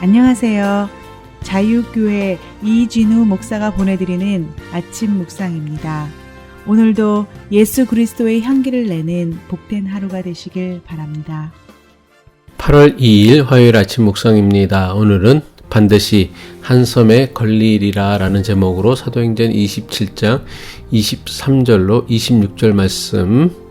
안녕하세요. 자유교회 이진우 목사가 보내드리는 아침 묵상입니다. 오늘도 예수 그리스도의 향기를 내는 복된 하루가 되시길 바랍니다. 8월 2일 화요일 아침 묵상입니다. 오늘은 반드시 한섬에 걸리리라 라는 제목으로 사도행전 27장 23절로 26절 말씀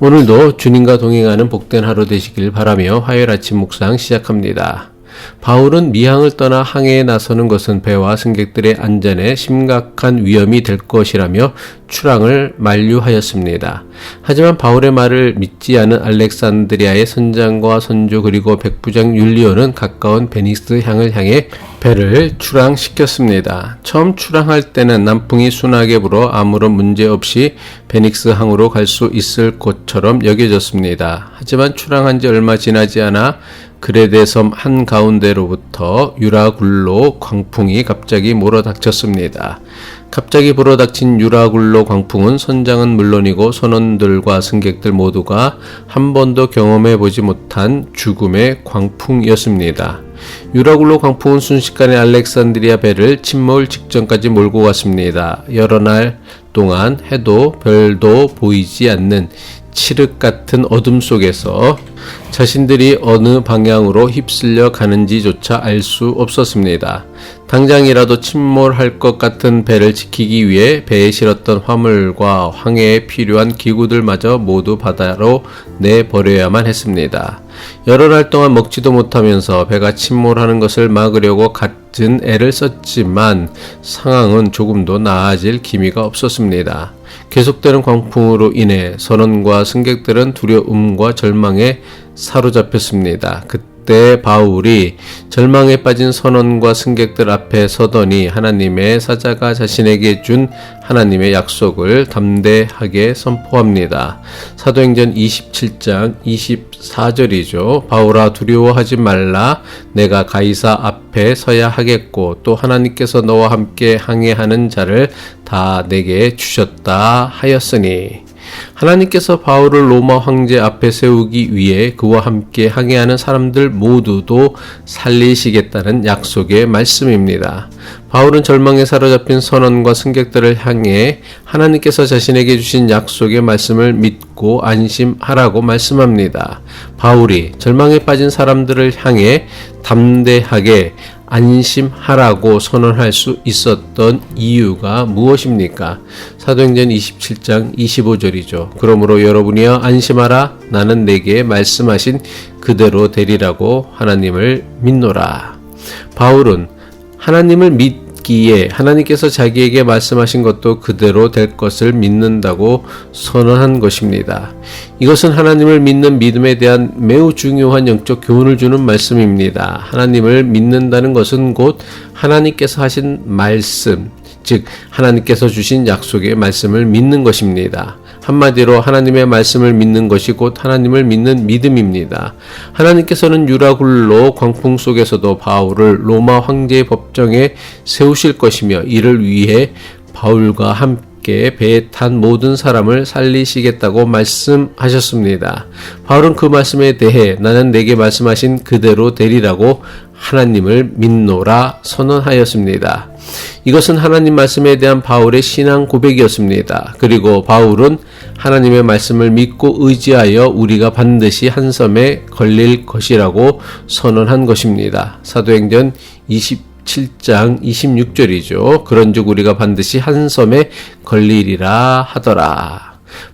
오늘도 주님과 동행하는 복된 하루 되시길 바라며 화요일 아침 묵상 시작합니다. 바울은 미항을 떠나 항해에 나서는 것은 배와 승객들의 안전에 심각한 위험이 될 것이라며 출항을 만류하였습니다. 하지만 바울의 말을 믿지 않은 알렉산드리아의 선장과 선조 그리고 백부장 율리오는 가까운 베니스 향을 향해 배를 출항시켰습니다. 처음 출항할 때는 남풍이 순하게 불어 아무런 문제 없이 베닉스 항으로 갈 수 있을 것처럼 여겨졌습니다. 하지만 출항한 지 얼마 지나지 않아 그레데 섬 한가운데로부터 유라굴로 광풍이 갑자기 몰아닥쳤습니다. 갑자기 불어닥친 유라굴로 광풍은 선장은 물론이고 선원들과 승객들 모두가 한 번도 경험해 보지 못한 죽음의 광풍이었습니다. 유라굴로 광풍은 순식간에 알렉산드리아 배를 침몰 직전까지 몰고 갔습니다. 여러 날 동안 해도 별도 보이지 않는 칠흑 같은 어둠 속에서 자신들이 어느 방향으로 휩쓸려 가는지조차 알 수 없었습니다. 당장이라도 침몰할 것 같은 배를 지키기 위해 배에 실었던 화물과 항해에 필요한 기구들마저 모두 바다로 내버려야만 했습니다. 여러 날 동안 먹지도 못하면서 배가 침몰하는 것을 막으려고 갖은 애를 썼지만 상황은 조금도 나아질 기미가 없었습니다. 계속되는 광풍으로 인해 선원과 승객들은 두려움과 절망에 사로잡혔습니다. 그 때 바울이 절망에 빠진 선원과 승객들 앞에 서더니 하나님의 사자가 자신에게 준 하나님의 약속을 담대하게 선포합니다. 사도행전 27장 24절이죠. 바울아 두려워하지 말라 내가 가이사 앞에 서야 하겠고 또 하나님께서 너와 함께 항해하는 자를 다 내게 주셨다 하였으니 하나님께서 바울을 로마 황제 앞에 세우기 위해 그와 함께 항해하는 사람들 모두도 살리시겠다는 약속의 말씀입니다. 바울은 절망에 사로잡힌 선원과 승객들을 향해 하나님께서 자신에게 주신 약속의 말씀을 믿고 안심하라고 말씀합니다. 바울이 절망에 빠진 사람들을 향해 담대하게 안심하라고 선언할 수 있었던 이유가 무엇입니까? 사도행전 27장 25절이죠. 그러므로 여러분이여 안심하라 나는 내게 말씀하신 그대로 되리라고 하나님을 믿노라. 바울은 하나님을 믿 기에 하나님께서 자기에게 말씀하신 것도 그대로 될 것을 믿는다고 선언한 것입니다. 이것은 하나님을 믿는 믿음에 대한 매우 중요한 영적 교훈을 주는 말씀입니다. 하나님을 믿는다는 것은 곧 하나님께서 하신 말씀, 즉 하나님께서 주신 약속의 말씀을 믿는 것입니다. 한마디로 하나님의 말씀을 믿는 것이 곧 하나님을 믿는 믿음입니다. 하나님께서는 유라굴로 광풍 속에서도 바울을 로마 황제의 법정에 세우실 것이며 이를 위해 바울과 함께 배에 탄 모든 사람을 살리시겠다고 말씀하셨습니다. 바울은 그 말씀에 대해 나는 내게 말씀하신 그대로 되리라고 하나님을 믿노라 선언하였습니다. 이것은 하나님 말씀에 대한 바울의 신앙 고백이었습니다. 그리고 바울은 하나님의 말씀을 믿고 의지하여 우리가 반드시 한 섬에 걸릴 것이라고 선언한 것입니다. 사도행전 27장 26절이죠. 그런즉 우리가 반드시 한 섬에 걸리리라 하더라.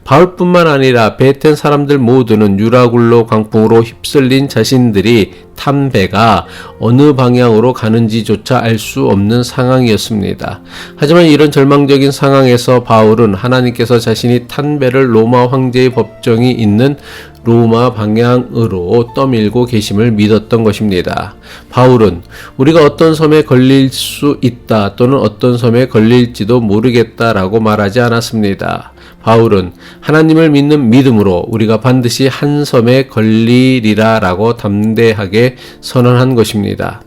바울뿐만 아니라 베텐 사람들 모두는 유라굴로 광풍으로 휩쓸린 자신들이 탄 배가 어느 방향으로 가는지조차 알 수 없는 상황이었습니다. 하지만 이런 절망적인 상황에서 바울은 하나님께서 자신이 탄 배를 로마 황제의 법정이 있는 로마 방향으로 떠밀고 계심을 믿었던 것입니다. 바울은 우리가 어떤 섬에 걸릴 수 있다 또는 어떤 섬에 걸릴지도 모르겠다라고 말하지 않았습니다. 바울은 하나님을 믿는 믿음으로 우리가 반드시 한 섬에 걸리리라라고 담대하게 선언한 것입니다.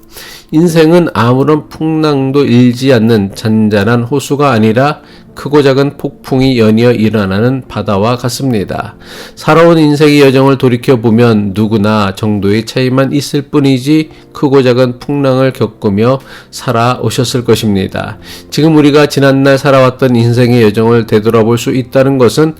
인생은 아무런 풍랑도 일지 않는 잔잔한 호수가 아니라 크고 작은 폭풍이 연이어 일어나는 바다와 같습니다. 살아온 인생의 여정을 돌이켜보면 누구나 정도의 차이만 있을 뿐이지 크고 작은 풍랑을 겪으며 살아오셨을 것입니다. 지금 우리가 지난날 살아왔던 인생의 여정을 되돌아볼 수 있다는 것은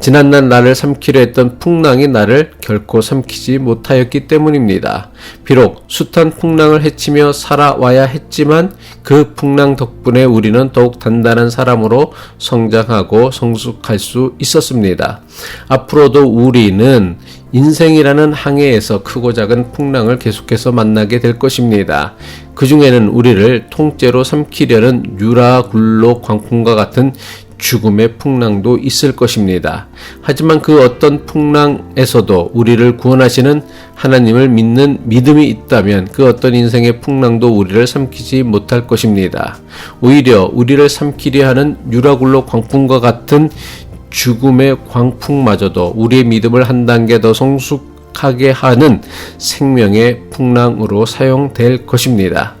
지난날 나를 삼키려 했던 풍랑이 나를 결코 삼키지 못하였기 때문입니다. 비록 숱한 풍랑을 헤치며 살아와야 했지만 그 풍랑 덕분에 우리는 더욱 단단한 사람으로 성장하고 성숙할 수 있었습니다. 앞으로도 우리는 인생이라는 항해에서 크고 작은 풍랑을 계속해서 만나게 될 것입니다. 그 중에는 우리를 통째로 삼키려는 유라굴로 광풍과 같은 죽음의 풍랑도 있을 것입니다. 하지만 그 어떤 풍랑에서도 우리를 구원하시는 하나님을 믿는 믿음이 있다면 그 어떤 인생의 풍랑도 우리를 삼키지 못할 것입니다. 오히려 우리를 삼키려 하는 유라굴로 광풍과 같은 죽음의 광풍마저도 우리의 믿음을 한 단계 더 성숙하게 하는 생명의 풍랑으로 사용될 것입니다.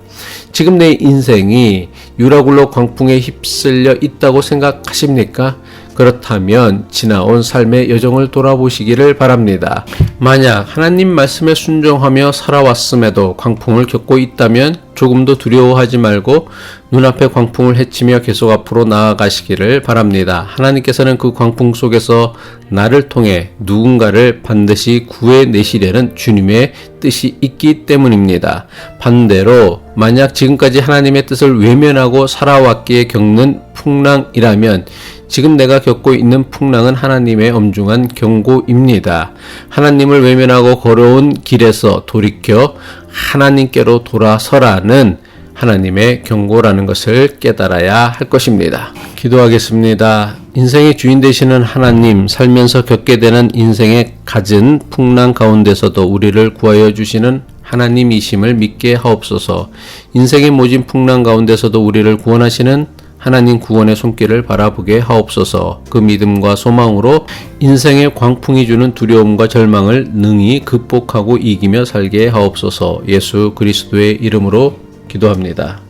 지금 내 인생이 유라굴로 광풍에 휩쓸려 있다고 생각하십니까? 그렇다면 지나온 삶의 여정을 돌아보시기를 바랍니다. 만약 하나님 말씀에 순종하며 살아왔음에도 광풍을 겪고 있다면 조금도 두려워하지 말고 눈앞에 광풍을 헤치며 계속 앞으로 나아가시기를 바랍니다. 하나님께서는 그 광풍 속에서 나를 통해 누군가를 반드시 구해내시려는 주님의 뜻이 있기 때문입니다. 반대로 만약 지금까지 하나님의 뜻을 외면하고 살아왔기에 겪는 풍랑이라면 지금 내가 겪고 있는 풍랑은 하나님의 엄중한 경고입니다. 하나님을 외면하고 걸어온 길에서 돌이켜 하나님께로 돌아서라는 하나님의 경고라는 것을 깨달아야 할 것입니다. 기도하겠습니다. 인생의 주인 되시는 하나님, 살면서 겪게 되는 인생의 갖은 풍랑 가운데서도 우리를 구하여 주시는 하나님이심을 믿게 하옵소서. 인생의 모진 풍랑 가운데서도 우리를 구원하시는 하나님 구원의 손길을 바라보게 하옵소서. 그 믿음과 소망으로 인생의 광풍이 주는 두려움과 절망을 능히 극복하고 이기며 살게 하옵소서. 예수 그리스도의 이름으로 기도합니다.